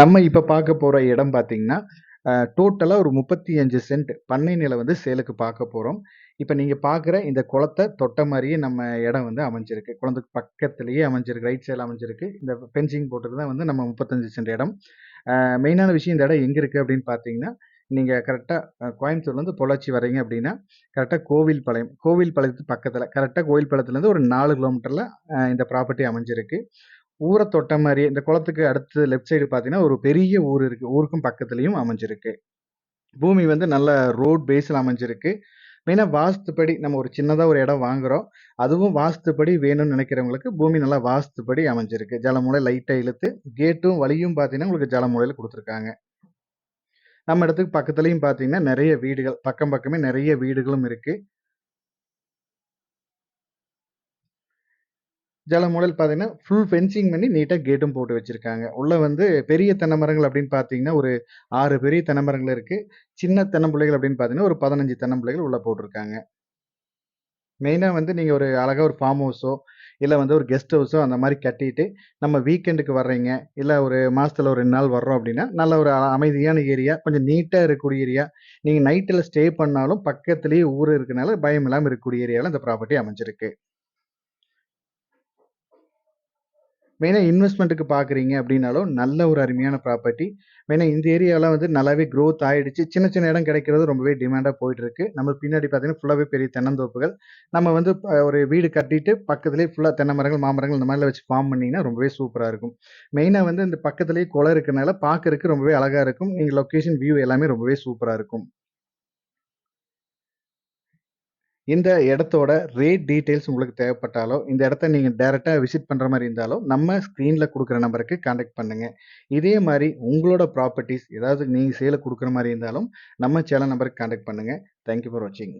நம்ம இப்போ பார்க்க போகிற இடம் பார்த்தீங்கன்னா, டோட்டலாக ஒரு முப்பத்தி அஞ்சு சென்ட் பண்ணை நிலம் வந்து சேலுக்கு பார்க்க போகிறோம் இப்போ நீங்கள் பார்க்குற இந்த குளத்த தொட்ட மாதிரியே நம்ம இடம் வந்து அமைஞ்சிருக்கு. குளத்துக்கு பக்கத்துலேயே அமைஞ்சிருக்கு. ரைட் சைடில் அமைஞ்சிருக்கு. இந்த ஃபென்சிங் போட்டது தான் வந்து நம்ம 35 சென்ட் இடம். மெயினான விஷயம் இந்த இடம் எங்கே இருக்குது அப்படின்னு பார்த்தீங்கன்னா, நீங்கள் கரெக்டாக கோயம்புத்தூர்லேருந்து பொள்ளாச்சி வரீங்க அப்படின்னா, கரெக்டாக கோவில் பாளையம் கோவில் பாளையத்துக்கு பக்கத்தில் கரெக்டாக கோவில் பாளையத்துலேருந்து ஒரு நாலு கிலோமீட்டரில் இந்த ப்ராப்பர்ட்டி அமைஞ்சிருக்கு. ஊரை தொட்ட மாதிரி இந்த குளத்துக்கு அடுத்து லெஃப்ட் சைடு பார்த்தீங்கன்னா, ஒரு பெரிய ஊர் இருக்கு. ஊருக்கும் பக்கத்துலேயும் அமைஞ்சிருக்கு. பூமி வந்து நல்ல ரோட் பேஸில் அமைஞ்சிருக்கு. மெயினாக வாஸ்துப்படி நம்ம ஒரு சின்னதாக ஒரு இடம் வாங்குறோம். அதுவும் வாஸ்துப்படி வேணும்னு நினைக்கிறவங்களுக்கு பூமி நல்லா வாஸ்துப்படி அமைஞ்சிருக்கு. ஜலமூலை லைட்டாக இழுத்து, கேட்டும் வழியும் பார்த்தீங்கன்னா, உங்களுக்கு ஜலமூலையில் கொடுத்துருக்காங்க நம்ம இடத்துக்கு பக்கத்துலேயும் பார்த்தீங்கன்னா, நிறைய வீடுகள் பக்கம் பக்கமே நிறைய வீடுகளும் இருக்குது ஜலமூலையில பார்த்தீங்கன்னா, ஃபுல் ஃபென்சிங் பண்ணி நீட்டாக கேட்டும் போட்டு வச்சுருக்காங்க உள்ளே வந்து பெரிய தென்னை மரங்கள் அப்படின்னு பார்த்தீங்கன்னா, ஒரு ஆறு பெரிய தென்னை மரங்கள் இருக்குது சின்ன தென்னம்பிள்ளைகள் அப்படின்னு பார்த்தீங்கன்னா, ஒரு 15 தென்னம்பிள்ளைகள் உள்ளே போட்டிருக்காங்க மெயினாக வந்து நீங்கள் ஒரு அழகாக ஒரு ஃபார்ம் ஹவுஸோ, இல்லை வந்து ஒரு கெஸ்ட் ஹவுஸோ அந்த மாதிரி கட்டிட்டு, நம்ம வீக்கெண்டுக்கு வர்றீங்க, இல்லை ஒரு மாதத்தில் ஒரு ரெண்டு நாள் வர்றோம் அப்படின்னா, நல்ல ஒரு அமைதியான ஏரியா, கொஞ்சம் நீட்டாக இருக்கக்கூடிய ஏரியா. நீங்கள் நைட்டில் ஸ்டே பண்ணாலும் பக்கத்திலேயே ஊர் இருக்கனால பயம் இல்லாமல் இருக்கக்கூடிய ஏரியாவில் இந்த ப்ராப்பர்ட்டி அமைஞ்சிருக்கு. மெயினாக இன்வெஸ்ட்மெண்ட்டுக்கு பார்க்குறீங்க அப்படின்னாலும், நல்ல ஒரு அருமையான ப்ராப்பர்ட்டி. மெயினாக இந்த ஏரியாலாம் வந்து நல்லாவே க்ரோத் ஆகிடுச்சு சின்ன சின்ன இடம் கிடைக்கிறது ரொம்பவே டிமாண்டாக போயிட்டுருக்கு. நம்ம பின்னாடி பார்த்தீங்கன்னா, ஃபுல்லாகவே பெரிய தென்னந்தோப்புகள். நம்ம வந்து ஒரு வீடு கட்டிட்டு பக்கத்துலேயே ஃபுல்லாக தென்னை மரங்கள், மாமரங்கள் இந்த மாதிரிலாம் வச்சு ஃபார்ம் பண்ணிங்கன்னா ரொம்பவே சூப்பராக இருக்கும். மெயினாக வந்து இந்த பக்கத்துலேயே குளம் இருக்கிறனால பார்க்கறதுக்கு ரொம்பவே அழகாக இருக்கும். எங்கள் லொக்கேஷன் வியூ எல்லாமே ரொம்பவே சூப்பராக இருக்கும். இந்த இடத்தோட ரேட் டீட்டெயில்ஸ் உங்களுக்கு தேவைப்பட்டாலோ, இந்த இடத்த நீங்கள் டேரெக்டாக விசிட் பண்ணுற மாதிரி இருந்தாலோ, நம்ம ஸ்க்ரீனில் கொடுக்குற நம்பருக்கு கான்டாக்ட் பண்ணுங்க. இதே மாதிரி உங்களோட ப்ராப்பர்ட்டீஸ் ஏதாவது நீங்கள் சேலை கொடுக்குற மாதிரி இருந்தாலும், நம்ம சேனல் நம்பருக்கு காண்டக்ட் பண்ணுங்க. தேங்க் யூ ஃபார் வாட்சிங்.